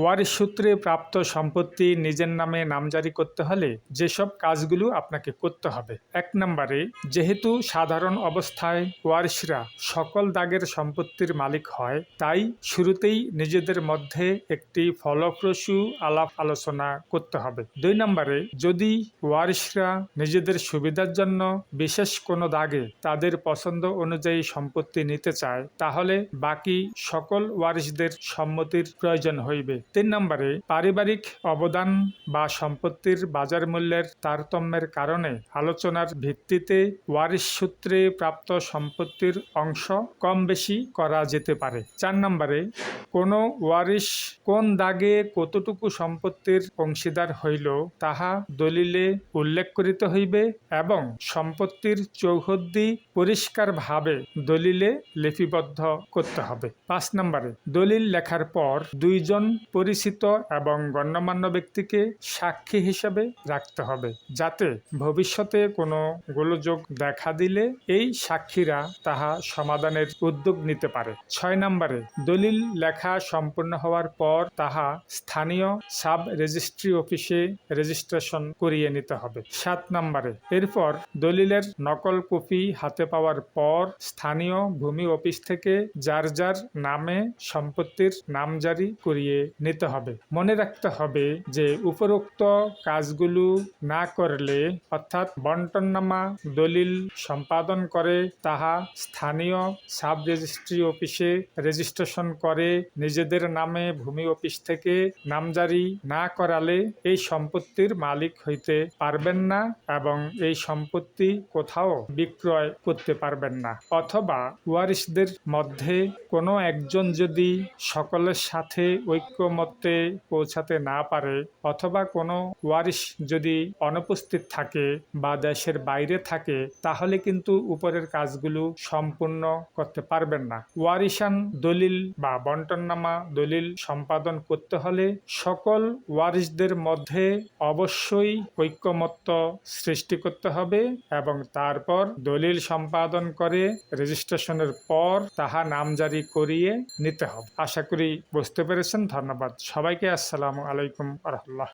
ওয়ারিশ সূত্রে প্রাপ্ত সম্পত্তি নিজের নামে নামজারি করতে হলে যেসব কাজগুলো আপনাকে করতে হবে। এক নম্বরে, যেহেতু সাধারণ অবস্থায় ওয়ারিশরা সকল দাগের সম্পত্তির মালিক হয়, তাই শুরুতেই নিজেদের মধ্যে একটি ফলপ্রসূ আলাপ আলোচনা করতে হবে। দুই নম্বরে, যদি ওয়ারিশরা নিজেদের সুবিধার জন্য বিশেষ কোনো দাগে তাদের পছন্দ অনুযায়ী সম্পত্তি নিতে চায়, তাহলে বাকি সকল ওয়ারিশদের সম্মতির প্রয়োজন হইবে। তিন নম্বরে, পারিবারিক অবদান বা সম্পত্তির বাজার মূল্যের তারতম্যের কারণে আলোচনার ভিত্তিতে ওয়ারিশ সূত্রে প্রাপ্ত সম্পত্তির অংশ কম বেশি করা যেতে পারে। চার নম্বরে, কোনো ওয়ারিশ কোন দাগে কতটুকু সম্পত্তির অংশীদার হইল তাহা দলিলে উল্লেখ করিতে হইবে এবং সম্পত্তির চৌহদ্দি পরিষ্কারভাবে দলিলে লিপিবদ্ধ করতে হবে। পাঁচ নম্বরে, দলিল লেখার পর দুইজন পরিচিত এবং গণ্যমান্য ব্যক্তিকে সাক্ষী হিসেবে রাখতে হবে, যাতে ভবিষ্যতে কোনো গোলযোগ দেখা দিলে এই সাক্ষীরা তাহা সমাধানের উদ্যোগ নিতে পারে। ছয় নম্বরে, দলিল লেখা সম্পূর্ণ হওয়ার পর তাহা স্থানীয় সাব রেজিস্ট্রি অফিসে রেজিস্ট্রেশন করিয়ে নিতে হবে। সাত নম্বরে, এরপর দলিলের নকল কপি হাতে পাওয়ার পর স্থানীয় ভূমি অফিস থেকে যার যার নামে সম্পত্তির নামজারি করিয়ে নিতে হবে। মনে রাখতে হবে যে উপরোক্ত কাজগুলো না করলে, অর্থাৎ বন্টননামা দলিল সম্পাদন করে, তাহা স্থানীয় সাব রেজিস্ট্রি অফিসে রেজিস্ট্রেশন করে নিজেদের নামে ভূমি অফিস থেকে নামজারি না করালে এই সম্পত্তির মালিক হইতে পারবেন না এবং এই সম্পত্তি কোথাও বিক্রয় করতে পারবেন না। অথবা ওয়ারিসদের মধ্যে কোনো একজন যদি সকলের সাথে ঐক্যমত্যে পৌঁছাতে না পারে অথবা কোনো ওয়ারিশ যদি অনুপস্থিত থাকে বা দেশের বাইরে থাকে, তাহলে কিন্তু উপরের কাজগুলো সম্পূর্ণ করতে পারবেন না। ওয়ারিশান দলিল বা বন্টননামা দলিল সম্পাদন করতে হলে সকল ওয়ারিশদের মধ্যে অবশ্যই ঐক্যমত্য সৃষ্টি করতে হবে এবং তারপর দলিল সম্পাদন করে রেজিস্ট্রেশনের পর তাহা নামজারি করিয়ে নিতে হবে। আশা করি বুঝতে পেরেছেন। ধন্যবাদ। সবাইকে আসসালামু আলাইকুম রহমতুল্লাহ।